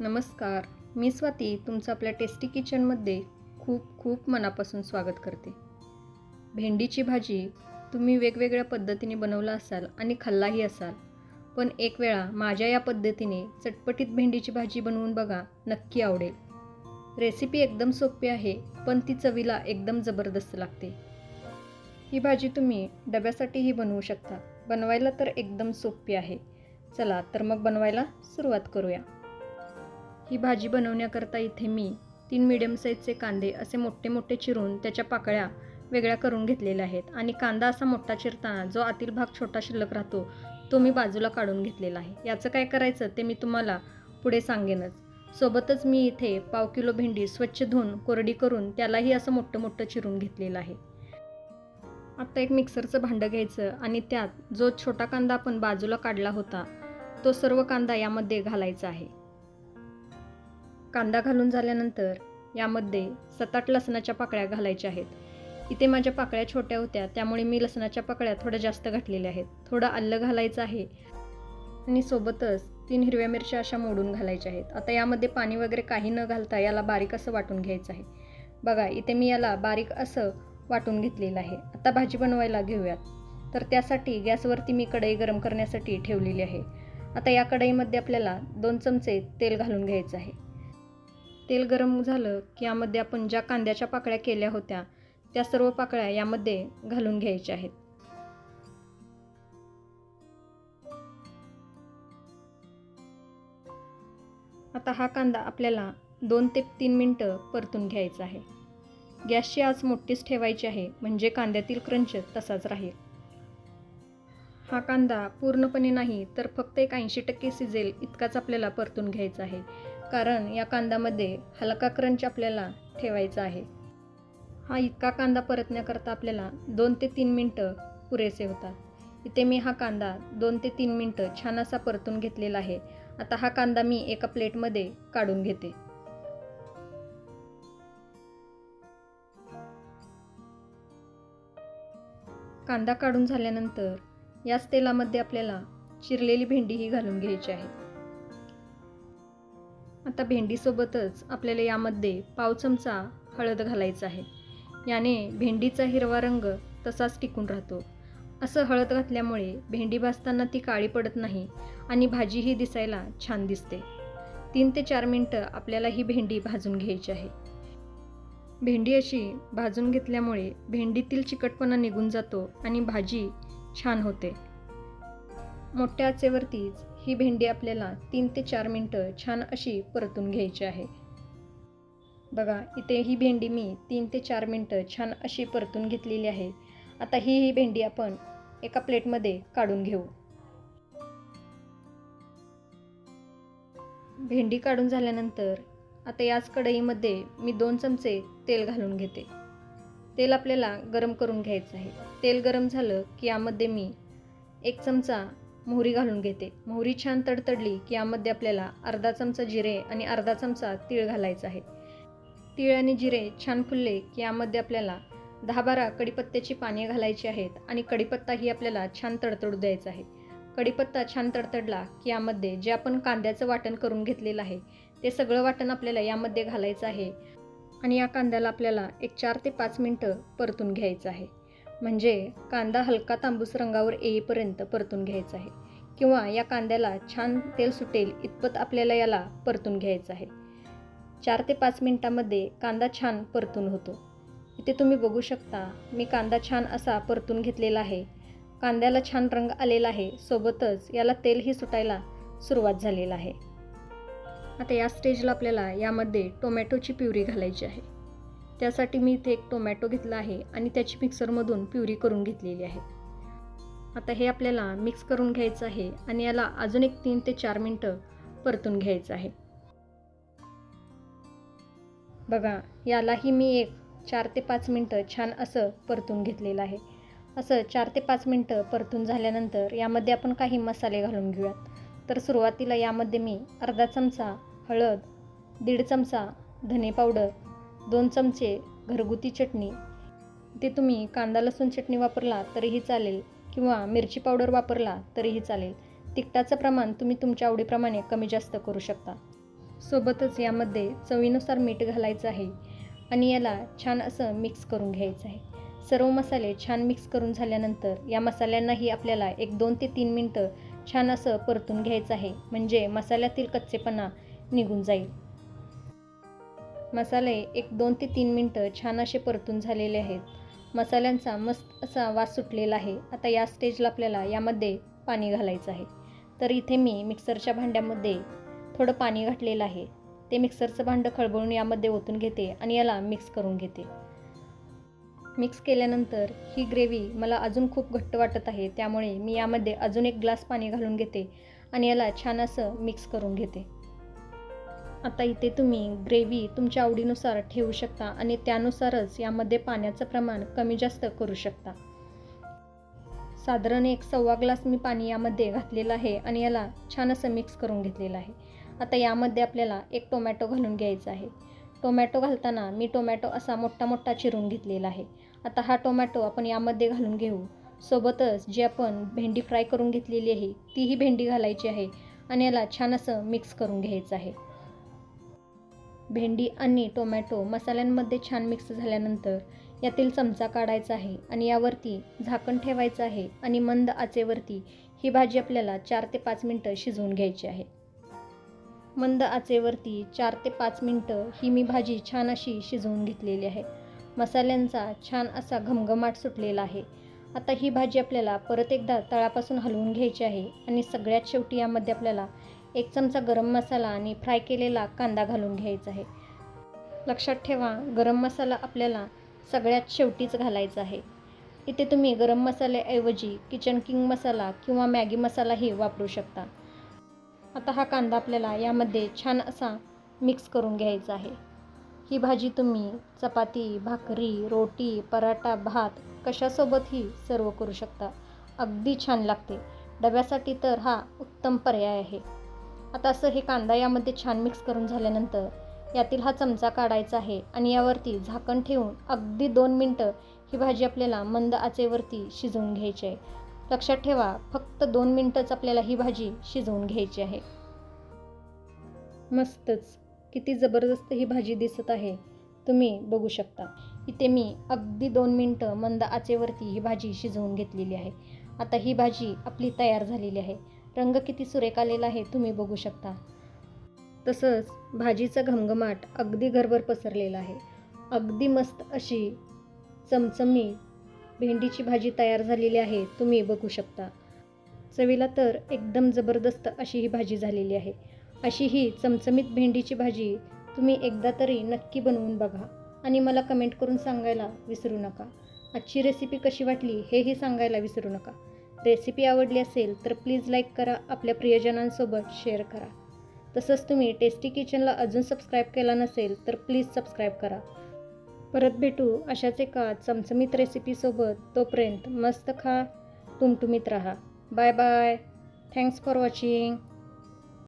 नमस्कार मी स्वाती तुमचं आपल्या टेस्टी किचनमध्ये खूप खूप मनापासून स्वागत करते. भेंडीची भाजी तुम्ही वेगवेगळ्या पद्धतीने बनवला असाल आणि खाल्लाही असाल पण एक वेळा माझ्या या पद्धतीने चटपटीत भेंडीची भाजी बनवून बघा नक्की आवडेल. रेसिपी एकदम सोपी आहे पण ती चवीला एकदम जबरदस्त लागते. ही भाजी तुम्ही डब्यासाठीही बनवू शकता. बनवायला तर एकदम सोपी आहे. चला तर मग बनवायला सुरुवात करूया. ही भाजी बनवण्याकरता इथे मी तीन मिडियम साईजचे कांदे असे मोठे मोठे चिरून त्याच्या पाकळ्या वेगळ्या करून घेतलेल्या आहेत. आणि कांदा असा मोठा चिरताना जो आतील भाग छोटा शिल्लक राहतो तो मी बाजूला काढून घेतलेला आहे. याचं काय करायचं ते मी तुम्हाला पुढे सांगेनच. सोबतच मी इथे पाव किलो भेंडी स्वच्छ धुवून कोरडी करून त्यालाही असं मोठं मोठं चिरून घेतलेलं आहे. आत्ता एक मिक्सरचं भांडं घ्यायचं आणि त्यात जो छोटा कांदा आपण बाजूला काढला होता तो सर्व कांदा यामध्ये घालायचा आहे. कांदा घालून झाल्यानंतर यामध्ये सात आठ लसणाच्या पाकळ्या घालायच्या आहेत. इथे माझ्या पाकळ्या छोट्या होत्या त्यामुळे मी लसणाच्या पाकळ्या थोड्या जास्त घातलेल्या आहेत. थोडं आलं घालायचं आहे. आणि सोबतच तीन हिरव्या मिरच्या अशा मोडून घालायच्या आहेत. आता यामध्ये पाणी वगैरे काही न घालता याला बारीक असं वाटून घ्यायचं आहे. बघा इथे मी याला बारीक असं वाटून घेतलेलं आहे. आता भाजी बनवायला घेऊयात. तर त्यासाठी गॅसवरती मी कढई गरम करण्यासाठी ठेवलेली आहे. आता या कढईमध्ये आपल्याला दोन चमचे तेल घालून घ्यायचं आहे. तेल गरम झालं की यामध्ये आपण ज्या कांद्याच्या पाकळ्या केल्या होत्या त्या सर्व पाकळ्या यामध्ये घालून घ्यायच्या आहेत. आता हा कांदा आपल्याला दोन ते तीन मिनटं परतून घ्यायचा आहे. गॅसची आज मोठीच ठेवायची आहे म्हणजे कांद्यातील क्रंच तसाच राहील. हा कांदा पूर्णपणे नाही तर फक्त एक ऐंशी टक्के शिजेल इतकाच आपल्याला परतून घ्यायचा आहे. कारण या कांद्यामध्ये हलका क्रंच आपल्याला ठेवायचा आहे. हा इतका कांदा परतण्याकरता आपल्याला दोन ते तीन मिनटं पुरेसे होतात. इथे मी हा कांदा दोन ते तीन मिनटं छान असा परतून घेतलेला आहे. आता हा कांदा मी एका प्लेटमध्ये काढून घेते. कांदा काढून झाल्यानंतर याच तेलामध्ये आपल्याला चिरलेली भेंडीही घालून घ्यायची आहे. आता भेंडीसोबतच आपल्याला यामध्ये पाव चमचा हळद घालायचा आहे. याने भेंडीचा हिरवा रंग तसाच टिकून राहतो. असं हळद घातल्यामुळे भेंडी भाजताना ती काळी पडत नाही आणि भाजीही दिसायला छान दिसते. तीन ते चार मिनटं आपल्याला ही भेंडी भाजून घ्यायची आहे. भेंडी अशी भाजून घेतल्यामुळे भेंडीतील चिकटपणा निघून जातो आणि भाजी छान होते. मोठ्या आचेवरतीच ही भेंडी आपल्याला तीन ते चार मिनटं छान अशी परतून घ्यायची आहे. बघा इथे ही भेंडी मी तीन ते चार मिनटं छान अशी परतून घेतलेली आहे. आता ही ही भेंडी आपण एका प्लेटमध्ये काढून घेऊ. भेंडी काढून झाल्यानंतर आता याच कढईमध्ये मी दोन चमचे तेल घालून घेते. तेल आपल्याला गरम करून घ्यायचं आहे. तेल गरम झालं की यामध्ये मी एक चमचा मोहरी घालून घेते. मोहरी छान तडतडली की यामध्ये आपल्याला अर्धा चमचा जिरे आणि अर्धा चमचा तीळ घालायचा आहे. तीळ आणि जिरे छान फुलले की यामध्ये आपल्याला दहा बारा कडीपत्त्याची पाने घालायची आहेत आणि कडीपत्ताही आपल्याला छान तडतडू द्यायचा आहे. कडीपत्ता छान तडतडला की यामध्ये जे आपण कांद्याचं वाटण करून घेतलेलं आहे ते सगळं वाटण आपल्याला यामध्ये घालायचं आहे आणि या कांद्याला आपल्याला एक चार ते पाच मिनटं परतून घ्यायचं आहे. म्हणजे कांदा हलका तांबूस रंगावर येईपर्यंत परतून घ्यायचा आहे. किंवा या कांद्याला छान तेल सुटेल इतपत आपल्याला याला परतून घ्यायचं आहे. चार ते पाच मिनटामध्ये कांदा छान परतून होतो. इथे तुम्ही बघू शकता मी कांदा छान असा परतून घेतलेला आहे. कांद्याला छान रंग आलेला आहे. सोबतच याला तेलही सुटायला सुरुवात झालेला आहे. आता या स्टेजला आपल्याला यामध्ये टोमॅटोची प्युरी घालायची आहे. त्यासाठी मी इथे एक टोमॅटो घेतला आहे आणि त्याची मिक्सरमधून प्युरी करून घेतलेली आहे. आता हे आपल्याला मिक्स करून घ्यायचं आहे आणि याला अजून एक तीन ते चार मिनटं परतून घ्यायचं आहे. बघा यालाही मी एक चार ते पाच मिनटं छान असं परतून घेतलेलं आहे. असं चार ते पाच मिनटं परतून झाल्यानंतर यामध्ये आपण काही मसाले घालून घेऊयात. तर सुरुवातीला यामध्ये मी अर्धा चमचा हळद दीड चमचा धने पावडर दोन चमचे घरगुती चटणी. ते तुम्ही कांदा लसूण चटणी वापरला तरीही चालेल किंवा मिरची पावडर वापरला तरीही चालेल. तिखटाचं प्रमाण तुम्ही तुमच्या आवडीप्रमाणे कमी जास्त करू शकता. सोबतच यामध्ये चवीनुसार मीठ घालायचं आहे आणि याला छान असं मिक्स करून घ्यायचं आहे. सर्व मसाले छान मिक्स करून झाल्यानंतर या मसाल्यांनाही आपल्याला एक दोन ते तीन मिनटं छान असं परतून घ्यायचं आहे. म्हणजे मसाल्यातील कच्चेपणा निघून जाईल. मसाले एक दोन ते तीन मिनटं छान असे परतून झालेले आहेत. मसाल्यांचा मस्त असा वास सुटलेला आहे. आता या स्टेजला आपल्याला यामध्ये पाणी घालायचं आहे. तर इथे मी मिक्सरच्या भांड्यामध्ये थोडं पाणी घातलेलं आहे. ते मिक्सरचं भांडं खळबळून यामध्ये ओतून घेते आणि याला मिक्स करून घेते. मिक्स केल्यानंतर ही ग्रेव्ही मला अजून खूप घट्ट वाटत आहे. त्यामुळे मी यामध्ये अजून एक ग्लास पाणी घालून घेते आणि याला छान असं मिक्स करून घेते. आता इथे तुम्ही ग्रेव्ही तुमच्या आवडीनुसार ठेवू शकता आणि त्यानुसारच यामध्ये पाण्याचं प्रमाण कमी जास्त करू शकता. साधारण एक सव्वा ग्लास मी पाणी यामध्ये घातलेलं आहे आणि याला छान असं मिक्स करून घेतलेलं आहे. आता यामध्ये आपल्याला एक टोमॅटो घालून घ्यायचा आहे. टोमॅटो घालताना मी टोमॅटो असा मोठा मोठा चिरून घेतलेला आहे. आता हा टोमॅटो आपण यामध्ये घालून घेऊ. सोबतच जी आपण भेंडी फ्राय करून घेतलेली आहे तीही भेंडी घालायची आहे आणि याला छान असं मिक्स करून घ्यायचं आहे. भेंडी आणि टोमॅटो मसाल्यांमध्ये छान मिक्स झाल्यानंतर यातील चमचा काढायचा आहे आणि यावरती झाकण ठेवायचं आहे आणि मंद आचेवरती ही भाजी आपल्याला चार ते पाच मिनटं शिजवून घ्यायची आहे. मंद आचेवरती चार ते पाच मिनटं ही मी भाजी छान अशी शिजवून घेतलेली आहे. मसाल्यांचा छान असा घमघमाट सुटलेला आहे. आता ही भाजी आपल्याला परत एकदा तळापासून हलवून घ्यायची आहे आणि सगळ्यात शेवटी यामध्ये आपल्याला एक चमचा गरम मसाला आणि फ्राय केलेला कांदा घालून घ्यायचा आहे. लक्षात ठेवा गरम मसाला आपल्याला सगळ्यात शेवटीच घालायचा आहे. इथे तुम्ही गरम मसाल्याऐवजी किचन किंग मसाला किंवा मॅगी मसालाही वापरू शकता. आता हा कांदा आपल्याला यामध्ये छान असा मिक्स करून घ्यायचा आहे. ही भाजी तुम्ही चपाती भाकरी रोटी पराठा भात कशासोबतही सर्व करू शकता. अगदी छान लागते. डब्यासाठी तर हा उत्तम पर्याय आहे. आता असं हे कांदा यामध्ये छान मिक्स करून झाल्यानंतर यातील हा चमचा काढायचा आहे आणि यावरती झाकण ठेवून अगदी दोन मिनटं ही भाजी आपल्याला मंद आचेवरती शिजवून घ्यायची आहे. लक्षात ठेवा फक्त दोन मिनटंच आपल्याला ही भाजी शिजवून घ्यायची आहे. मस्तच! किती जबरदस्त ही भाजी दिसत आहे. तुम्ही बघू शकता. इथे मी अगदी दोन मिनटं मंद आचेवरती ही भाजी शिजवून घेतलेली आहे. आता ही भाजी आपली तयार झालेली आहे. रंग किती सुरेख आलेला आहे तुम्ही बघू शकता. तसंच भाजीचा घमघमाट अगदी घरभर पसरलेला आहे. अगदी मस्त अशी चमचमी भेंडीची भाजी तयार झालेली आहे तुम्ही बघू शकता. चवीला तर एकदम जबरदस्त अशी ही भाजी झालेली आहे. अशी ही चमचमीत भेंडीची भाजी तुम्ही एकदा तरी नक्की बनवून बघा आणि मला कमेंट करून सांगायला विसरू नका. आजची रेसिपी कशी वाटली हेही सांगायला विसरू नका. रेसिपी आवडली असेल तर प्लीज लाईक करा आपल्या प्रियजनांसोबत शेअर करा. तसंच तुम्ही टेस्टी किचनला अजून सबस्क्राईब केला नसेल तर प्लीज सबस्क्राईब करा. परत भेटू अशाच एका चमचमीत रेसिपीसोबत तोपर्यंत मस्त खा टुमटुमीत राहा. Bye bye. Thanks for watching